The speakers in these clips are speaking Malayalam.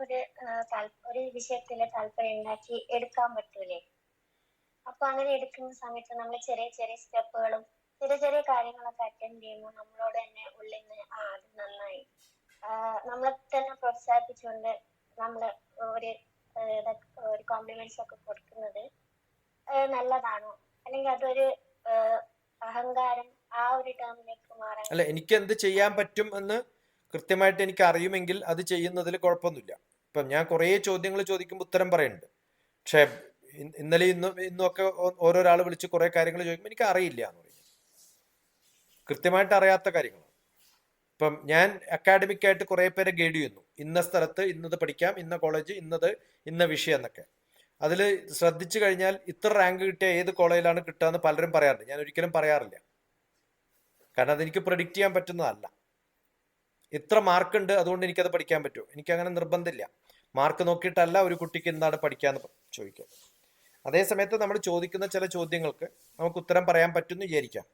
ഒരു ഒരു വിഷയത്തിൽ താല്പര്യം ഉണ്ടാക്കി എടുക്കാൻ പറ്റൂലേ? അപ്പൊ അങ്ങനെ എടുക്കുന്ന സമയത്ത് നമ്മൾ ചെറിയ ചെറിയ സ്റ്റെപ്പുകളും ചെറിയ ചെറിയ കാര്യങ്ങളൊക്കെ അറ്റൻഡ് ചെയ്യുമ്പോൾ നമ്മളോട് തന്നെ ഉള്ളിൽ നിന്ന് ആ അത് നന്നായി. നമ്മളെ തന്നെ പ്രോത്സാഹിപ്പിച്ചുകൊണ്ട് നമ്മൾ ഒരു ഒരു കോംപ്ലിമെന്റ്സ് ഒക്കെ കൊടുക്കുന്നത് നല്ലതാണോ? അല്ലെങ്കിൽ അതൊരു അഹങ്കാരം ആ ഒരു ടേമിലേക്ക് മാറാൻ അല്ല എനിക്ക് എന്ത് ചെയ്യാൻ പറ്റും എന്ന് കൃത്യമായിട്ട് എനിക്ക് അറിയുമെങ്കിൽ അത് ചെയ്യുന്നതിൽ കുഴപ്പമൊന്നുമില്ല. ഇപ്പം ഞാൻ കുറേ ചോദ്യങ്ങൾ ചോദിക്കുമ്പോൾ ഉത്തരം പറയുന്നുണ്ട് പക്ഷേ ഇന്നലെ ഇന്നും ഇന്നും ഒക്കെ ഓരോരാൾ വിളിച്ച് കുറേ കാര്യങ്ങൾ ചോദിക്കുമ്പോൾ എനിക്ക് അറിയില്ല എന്ന് പറയും. കൃത്യമായിട്ട് അറിയാത്ത കാര്യങ്ങളാണ്. ഇപ്പം ഞാൻ അക്കാഡമിക് ആയിട്ട് കുറേ പേരെ ഗൈഡ് ചെയ്യുന്നു. ഇന്ന സ്ഥലത്ത് ഇന്നത് പഠിക്കാം ഇന്ന കോളേജ് ഇന്നത് ഇന്ന വിഷയം എന്നൊക്കെ. അതിൽ ശ്രദ്ധിച്ചു കഴിഞ്ഞാൽ ഇത്ര റാങ്ക് കിട്ടിയ ഏത് കോളേജിലാണ് കിട്ടുക എന്ന് പലരും പറയാറുണ്ട്. ഞാൻ ഒരിക്കലും പറയാറില്ല. കാരണം അതെനിക്ക് പ്രഡിക്റ്റ് ചെയ്യാൻ പറ്റുന്നതല്ല. ഇത്ര മാർക്ക് ഉണ്ട് അതുകൊണ്ട് എനിക്കത് പഠിക്കാൻ പറ്റുമോ എനിക്ക് അങ്ങനെ നിർബന്ധമില്ല. മാർക്ക് നോക്കിയിട്ടല്ല ഒരു കുട്ടിക്ക് എന്താണ് പഠിക്കാന്ന് ചോദിക്കുക. അതേ സമയത്ത് നമ്മൾ ചോദിക്കുന്ന ചില ചോദ്യങ്ങൾക്ക് നമുക്ക് ഉത്തരം പറയാൻ പറ്റുമെന്ന് വിചാരിക്കാം.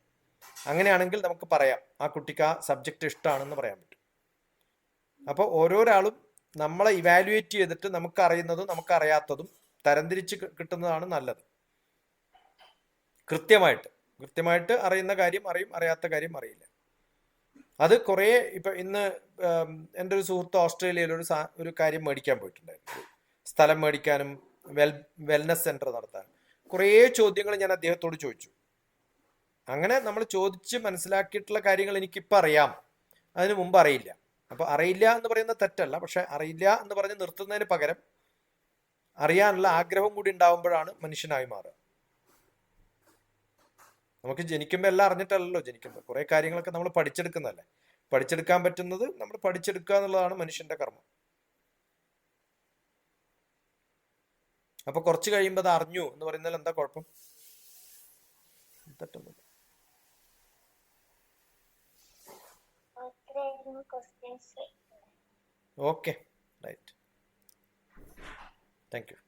അങ്ങനെയാണെങ്കിൽ നമുക്ക് പറയാം ആ കുട്ടിക്ക് ആ സബ്ജക്റ്റ് ഇഷ്ടമാണെന്ന് പറയാൻ പറ്റും. അപ്പോൾ ഓരോരാളും നമ്മളെ ഇവാലുവേറ്റ് ചെയ്തിട്ട് നമുക്ക് അറിയുന്നതും നമുക്ക് അറിയാത്തതും തരംതിരിച്ച് കിട്ടുന്നതാണ് നല്ലത്. കൃത്യമായിട്ട്. കൃത്യമായിട്ട് അറിയുന്ന കാര്യം അറിയും അറിയാത്ത കാര്യം അറിയില്ല. അത് കുറേ ഇപ്പൊ ഇന്ന് എന്റെ ഒരു സുഹൃത്ത് ഓസ്ട്രേലിയയിൽ ഒരു ഒരു കാര്യം മേടിക്കാൻ പോയിട്ടുണ്ടായിരുന്നു. സ്ഥലം മേടിക്കാനും വെൽ വെൽനസ് സെന്റർ നടത്താനും. കുറേ ചോദ്യങ്ങൾ ഞാൻ അദ്ദേഹത്തോട് ചോദിച്ചു. അങ്ങനെ നമ്മൾ ചോദിച്ച് മനസ്സിലാക്കിയിട്ടുള്ള കാര്യങ്ങൾ എനിക്കിപ്പോൾ അറിയാം. അതിന് മുമ്പ് അറിയില്ല. അപ്പൊ അറിയില്ല എന്ന് പറയുന്ന തെറ്റല്ല. പക്ഷെ അറിയില്ല എന്ന് പറഞ്ഞ് നിർത്തുന്നതിന് പകരം അറിയാനുള്ള ആഗ്രഹം കൂടി ഉണ്ടാവുമ്പോഴാണ് മനുഷ്യനായി മാറുക. നമുക്ക് ജനിക്കുമ്പോൾ എല്ലാം അറിഞ്ഞിട്ടല്ലല്ലോ ജനിക്കുമ്പോൾ കുറെ കാര്യങ്ങളൊക്കെ നമ്മൾ പഠിച്ചെടുക്കുന്നതല്ലേ? പഠിച്ചെടുക്കാൻ പറ്റുന്നത് നമ്മൾ പഠിച്ചെടുക്കുക എന്നുള്ളതാണ് മനുഷ്യന്റെ കർമ്മം. അപ്പൊ കുറച്ച് കഴിയുമ്പോൾ അത് അറിഞ്ഞു എന്ന് പറയുന്നതിൽ എന്താ കുഴപ്പം? Okay right thank you